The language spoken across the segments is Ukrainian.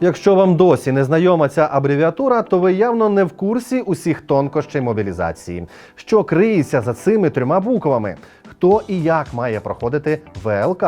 Якщо вам досі не знайома ця абревіатура, то ви явно не в курсі усіх тонкощей мобілізації. Що криється за цими трьома буквами? Хто і як має проходити ВЛК?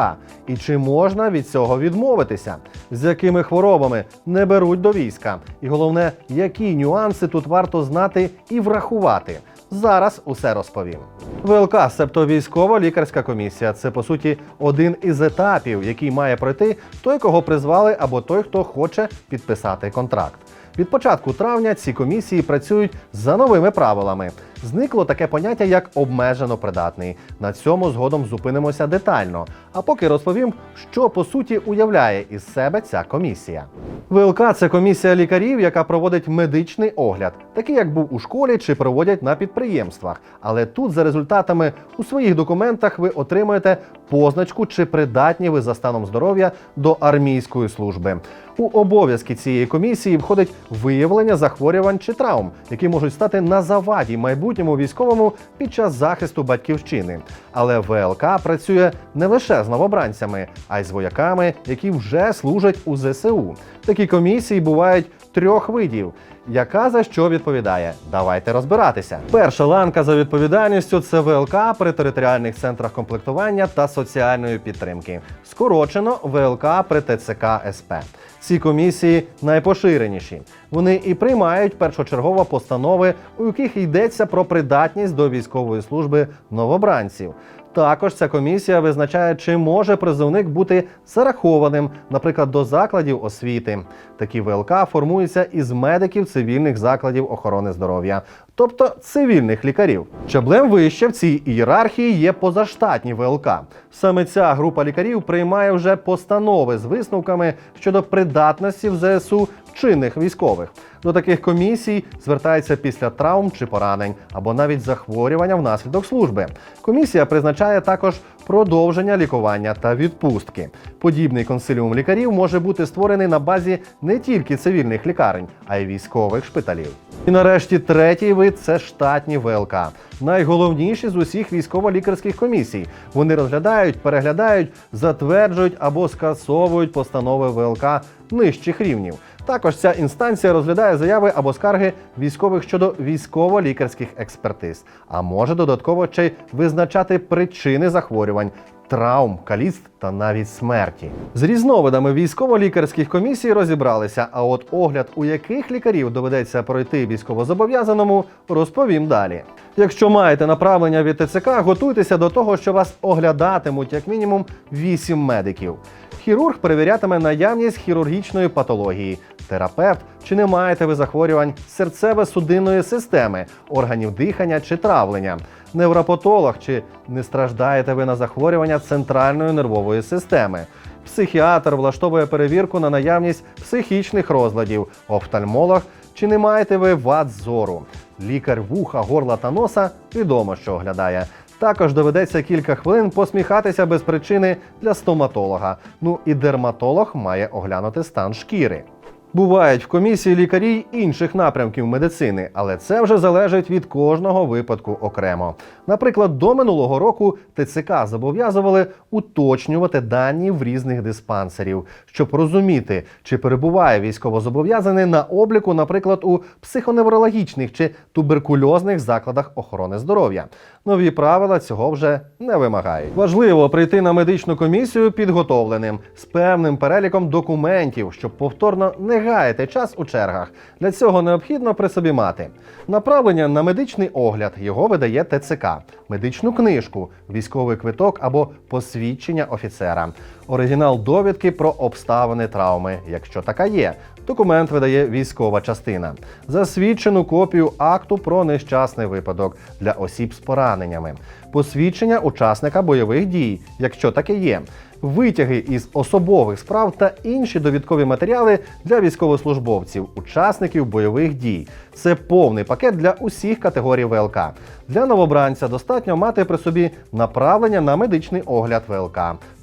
І чи можна від цього відмовитися? З якими хворобами не беруть до війська? І головне, які нюанси тут варто знати і врахувати? Зараз усе розповім. ВЛК, себто військова лікарська комісія, це по суті один із етапів, який має пройти той, кого призвали, або той, хто хоче підписати контракт. Від початку травня ці комісії працюють за новими правилами. Зникло таке поняття як обмежено придатний. На цьому згодом зупинимося детально. А поки розповім, що по суті уявляє із себе ця комісія. ВЛК це комісія лікарів, яка проводить медичний огляд, такий як був у школі чи проводять на підприємствах. Але тут за результатами у своїх документах ви отримуєте позначку, чи придатні ви за станом здоров'я до армійської служби. У обов'язки цієї комісії входить виявлення захворювань чи травм, які можуть стати на заваді майбутньому військовому під час захисту батьківщини. Але ВЛК працює не лише з новобранцями, а й з вояками, які вже служать у ЗСУ. Такі комісії бувають трьох видів. Яка за що відповідає? Давайте розбиратися. Перша ланка за відповідальністю це ВЛК при територіальних центрах комплектування та соціальної підтримки. Скорочено ВЛК при ТЦК СП. Ці комісії найпоширеніші. Вони і приймають першочергово постанови, у яких йдеться про придатність до військової служби новобранців. Також ця комісія визначає, чи може призовник бути зарахованим, наприклад, до закладів освіти. Такі ВЛК формуються із медиків цивільних закладів охорони здоров'я, тобто цивільних лікарів. Щаблем вище в цій ієрархії є позаштатні ВЛК. Саме ця група лікарів приймає вже постанови з висновками щодо придатності в ЗСУ чинних військових. До таких комісій звертаються після травм чи поранень або навіть захворювання внаслідок служби. Комісія призначає також продовження лікування та відпустки. Подібний консиліум лікарів може бути створений на базі не тільки цивільних лікарень, а й військових шпиталів. І нарешті третій вид це штатні ВЛК. Найголовніші з усіх військово-лікарських комісій. Вони розглядають, переглядають, затверджують або скасовують постанови ВЛК нижчих рівнів. Також ця інстанція розглядає заяви або скарги військових щодо військово-лікарських експертиз, а може додатково ще й визначати причини захворювань. Травм, каліцтв та навіть смерті з різновидами військово-лікарських комісій розібралися. А от огляд, у яких лікарів доведеться пройти військовозобов'язаному, розповім далі. Якщо маєте направлення від ТЦК, готуйтеся до того, що вас оглядатимуть як мінімум 8 медиків. Хірург перевірятиме наявність хірургічної патології, терапевт, чи не маєте ви захворювань серцево-судинної системи, органів дихання чи травлення, невропатолог, чи не страждаєте ви на захворювання центральної нервової системи. Психіатр влаштовує перевірку на наявність психічних розладів, офтальмолог, чи не маєте ви вад зору. Лікар вуха, горла та носа відомо, що оглядає. Також доведеться кілька хвилин посміхатися без причини для стоматолога. Ну і дерматолог має оглянути стан шкіри. Бувають в комісії лікарі інших напрямків медицини, але це вже залежить від кожного випадку окремо. Наприклад, до минулого року ТЦК зобов'язували уточнювати дані в різних диспансерів, щоб розуміти, чи перебуває військовозобов'язаний на обліку, наприклад, у психоневрологічних чи туберкульозних закладах охорони здоров'я. Нові правила цього вже не вимагають. Важливо прийти на медичну комісію підготовленим з певним переліком документів, щоб повторно не гаяти час у чергах. Для цього необхідно при собі мати направлення на медичний огляд. Його видає ТЦК, медичну книжку, військовий квиток або посвідчення офіцера, оригінал довідки про обставини травми, якщо така є. Документ видає військова частина, засвідчену копію акту про нещасний випадок для осіб з пораненнями, посвідчення учасника бойових дій, якщо таке є, витяги із особових справ та інші довідкові матеріали для військовослужбовців, учасників бойових дій. Це повний пакет для усіх категорій ВЛК. Для новобранця достатньо мати при собі направлення на медичний огляд ВЛК,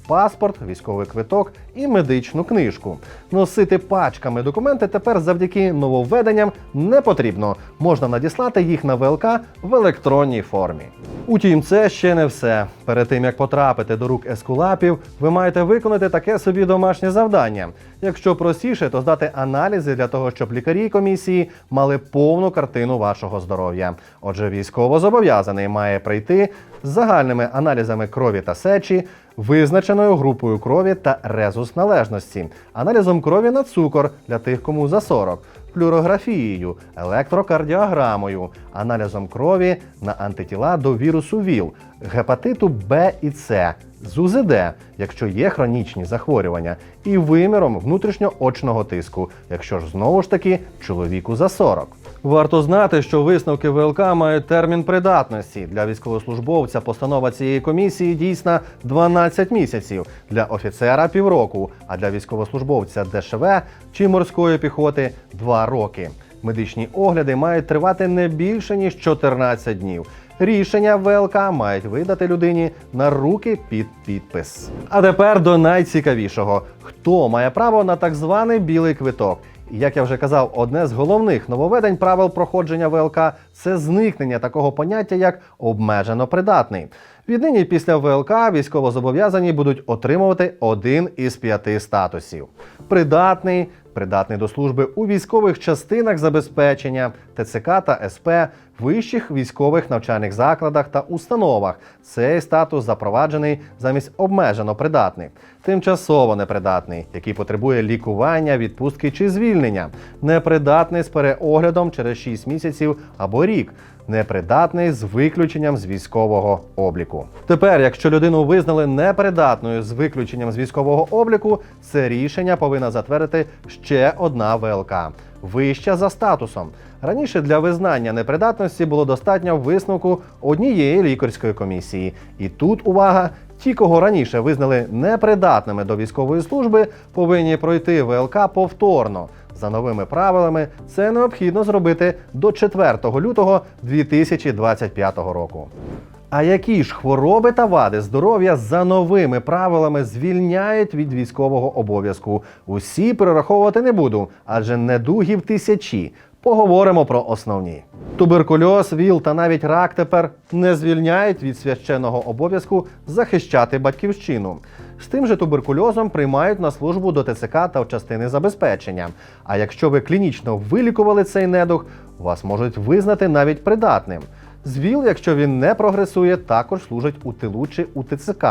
паспорт, військовий квиток і медичну книжку. Носити пачками документи тепер завдяки нововведенням не потрібно. Можна надіслати їх на ВЛК в електронній формі. Утім, це ще не все. Перед тим як потрапити до рук ескулапів, ви маєте виконати таке собі домашнє завдання. Якщо простіше, то здати аналізи для того, щоб лікарі комісії мали повну картину вашого здоров'я. Отже, військовозобов'язаний має прийти з загальними аналізами крові та сечі, визначеною групою крові та резус належності, аналізом крові на цукор для тих, кому за 40, флюорографією, електрокардіограмою, аналізом крові на антитіла до вірусу ВІЛ, гепатиту Б і С, з якщо є хронічні захворювання, і виміром внутрішньоочного тиску, якщо ж знову ж таки чоловіку за 40. Варто знати, що висновки ВЛК мають термін придатності. Для військовослужбовця постанова цієї комісії дійсна 12 місяців, для офіцера півроку, а для військовослужбовця ДШВ чи морської піхоти 2 роки. Медичні огляди мають тривати не більше ніж 14 днів. Рішення ВЛК мають видати людині на руки під підпис. А тепер до найцікавішого: хто має право на так званий білий квиток? Як я вже казав, одне з головних нововведень правил проходження ВЛК це зникнення такого поняття, як обмежено придатний. Віднині після ВЛК військовозобов'язані будуть отримувати один із п'яти статусів: придатний, придатний до служби у військових частинах забезпечення, ТЦК та СП, вищих військових навчальних закладах та установах. Цей статус запроваджений замість обмежено придатний, тимчасово непридатний, який потребує лікування, відпустки чи звільнення, непридатний з переоглядом через 6 місяців або рік. Непридатний з виключенням з військового обліку. Тепер, якщо людину визнали непридатною з виключенням з військового обліку, це рішення повинна затвердити ще одна ВЛК вища за статусом. Раніше для визнання непридатності було достатньо висновку однієї лікарської комісії. І тут увага. Ті, кого раніше визнали непридатними до військової служби, повинні пройти ВЛК повторно. За новими правилами це необхідно зробити до 4 лютого 2025 року. А які ж хвороби та вади здоров'я за новими правилами звільняють від військового обов'язку? Усі перераховувати не буду, адже недугів тисячі. Поговоримо про основні. Туберкульоз, ВІЛ та навіть рак тепер не звільняють від священного обов'язку захищати батьківщину. З тим же туберкульозом приймають на службу до ТЦК та в частини забезпечення. А якщо ви клінічно вилікували цей недуг, вас можуть визнати навіть придатним. З ВІЛ, якщо він не прогресує, також служить у тилу чи у ТЦК.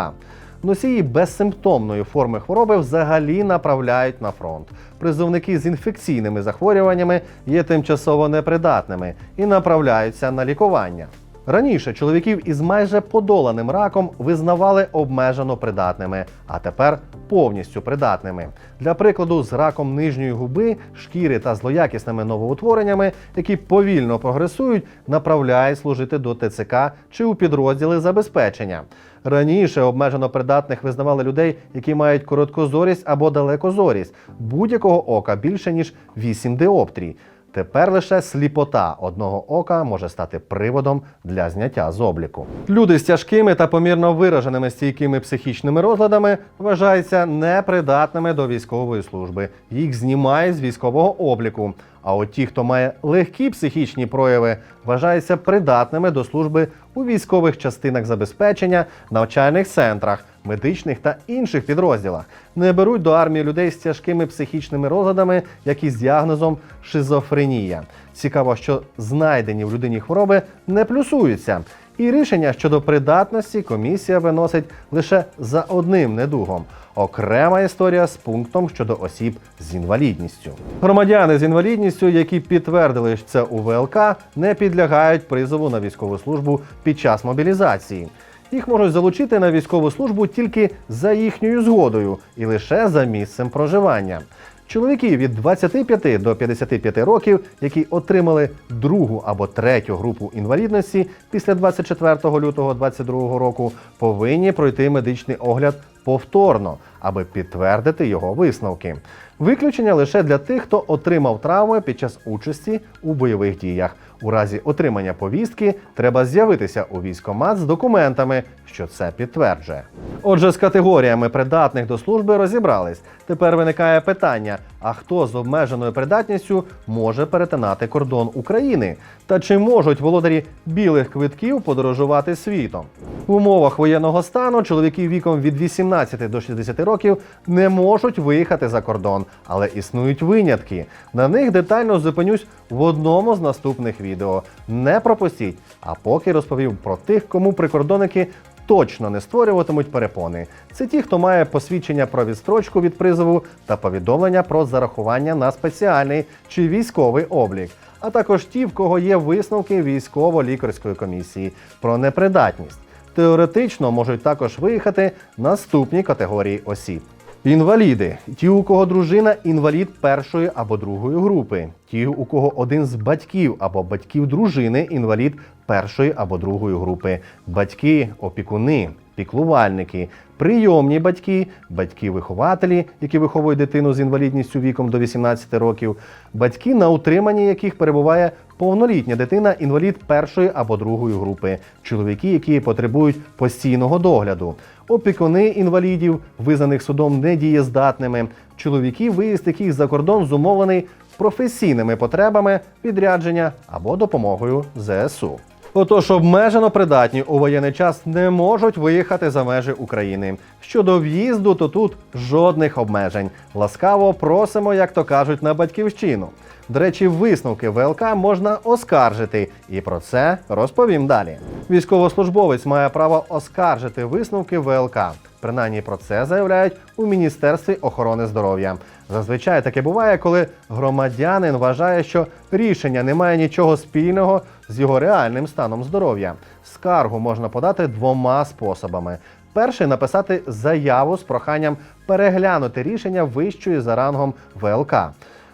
Носії безсимптомної форми хвороби взагалі направляють на фронт. Призовники з інфекційними захворюваннями є тимчасово непридатними і направляються на лікування. Раніше чоловіків із майже подоланим раком визнавали обмежено придатними, а тепер повністю придатними. Для прикладу, з раком нижньої губи, шкіри та злоякісними новоутвореннями, які повільно прогресують, направляють служити до ТЦК чи у підрозділи забезпечення. Раніше обмежено придатних визнавали людей, які мають короткозорість або далекозорість будь-якого ока більше ніж 8 диоптрій. Тепер лише сліпота одного ока може стати приводом для зняття з обліку. Люди з тяжкими та помірно вираженими стійкими психічними розладами вважаються непридатними до військової служби. Їх знімають з військового обліку. А от ті, хто має легкі психічні прояви, вважаються придатними до служби у військових частинах забезпечення, навчальних центрах, медичних та інших підрозділах. Не беруть до армії людей з тяжкими психічними розладами, як і з діагнозом шизофренія. Цікаво, що знайдені в людині хвороби не плюсуються. І рішення щодо придатності комісія виносить лише за одним недугом. Окрема історія з пунктом щодо осіб з інвалідністю. Громадяни з інвалідністю, які підтвердили це у ВЛК, не підлягають призову на військову службу під час мобілізації. Їх можуть залучити на військову службу тільки за їхньою згодою і лише за місцем проживання. Чоловіки від 25 до 55 років, які отримали другу або третю групу інвалідності після 24 лютого 2022 року, повинні пройти медичний огляд повторно, аби підтвердити його висновки. Виключення лише для тих, хто отримав травми під час участі у бойових діях. У разі отримання повістки треба з'явитися у військкомат з документами, що це підтверджує. Отже, з категоріями придатних до служби розібрались. Тепер виникає питання: а хто з обмеженою придатністю може перетинати кордон України? Та чи можуть володарі білих квитків подорожувати світом? В умовах воєнного стану чоловіки віком від 18 до 60 років не можуть виїхати за кордон, але існують винятки. На них детально зупинюсь в одному з наступних відео. Не пропустіть. А поки розповів про тих, кому прикордонники точно не створюватимуть перепони. Це ті, хто має посвідчення про відстрочку від призову та повідомлення про зарахування на спеціальний чи військовий облік, а також ті, в кого є висновки військово-лікарської комісії про непридатність. Теоретично можуть також виїхати наступні категорії осіб. Інваліди ті, у кого дружина інвалід першої або другої групи, ті, у кого один з батьків або батьків дружини інвалід першої або другої групи, батьки, опікуни, піклувальники, прийомні батьки, батьки-вихователі, які виховують дитину з інвалідністю віком до 18 років, батьки, на утриманні яких перебуває повнолітня дитина інвалід першої або другої групи, чоловіки, які потребують постійного догляду, опікуни інвалідів, визнаних судом недієздатними, чоловіки, виїзд яких за кордон зумовлений професійними потребами відрядження або допомогою ЗСУ. Отож, обмежено придатні у воєнний час не можуть виїхати за межі України. Щодо в'їзду, то тут жодних обмежень. Ласкаво просимо, як то кажуть, на батьківщину. До речі, висновки ВЛК можна оскаржити, і про це розповім далі. Військовослужбовець має право оскаржити висновки ВЛК. Принаймні про це заявляють у Міністерстві охорони здоров'я. Зазвичай таке буває, коли громадянин вважає, що рішення не має нічого спільного з його реальним станом здоров'я. Скаргу можна подати двома способами. Перший написати заяву з проханням переглянути рішення вищої за рангом ВЛК.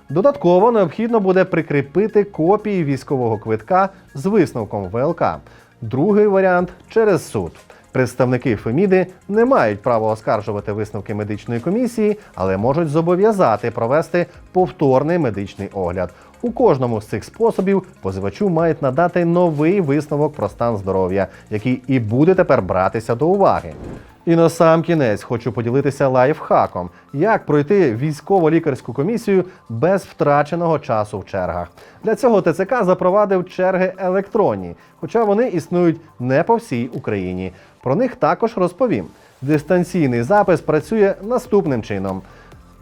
Додатково необхідно буде прикріпити копії військового квитка з висновком ВЛК. Другий варіант через суд. Представники Феміди не мають права оскаржувати висновки медичної комісії, але можуть зобов'язати провести повторний медичний огляд. У кожному з цих способів позивачу мають надати новий висновок про стан здоров'я, який і буде тепер братися до уваги. І на сам кінець хочу поділитися лайфхаком, як пройти військово-лікарську комісію без втраченого часу в чергах. Для цього ТЦК запровадив черги електронні, хоча вони існують не по всій Україні. Про них також розповім. Дистанційний запис працює наступним чином.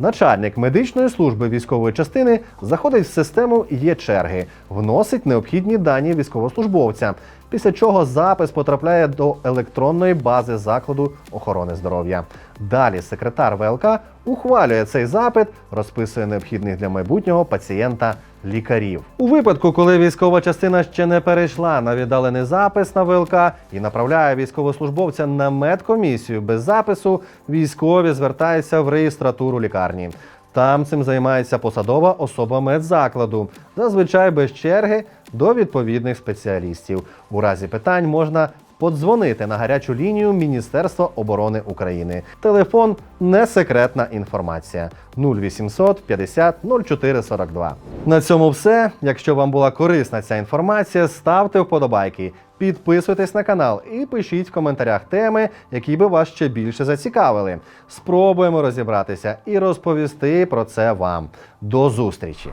Начальник медичної служби військової частини заходить в систему є черги, вносить необхідні дані військовослужбовця, після чого запис потрапляє до електронної бази закладу охорони здоров'я. Далі секретар ВЛК ухвалює цей запит, розписує необхідних для майбутнього пацієнта лікарів. У випадку, коли військова частина ще не перейшла на віддалений запис на ВЛК і направляє військовослужбовця на медкомісію без запису, військові звертаються в реєстратуру лікарні. Там цим займається посадова особа медзакладу, зазвичай без черги до відповідних спеціалістів. У разі питань можна подзвонити на гарячу лінію Міністерства оборони України. Телефон не секретна інформація 0800 50 04 42. На цьому все. Якщо вам була корисна ця інформація, ставте вподобайки, підписуйтесь на канал і пишіть в коментарях теми, які би вас ще більше зацікавили. Спробуємо розібратися і розповісти про це вам. До зустрічі!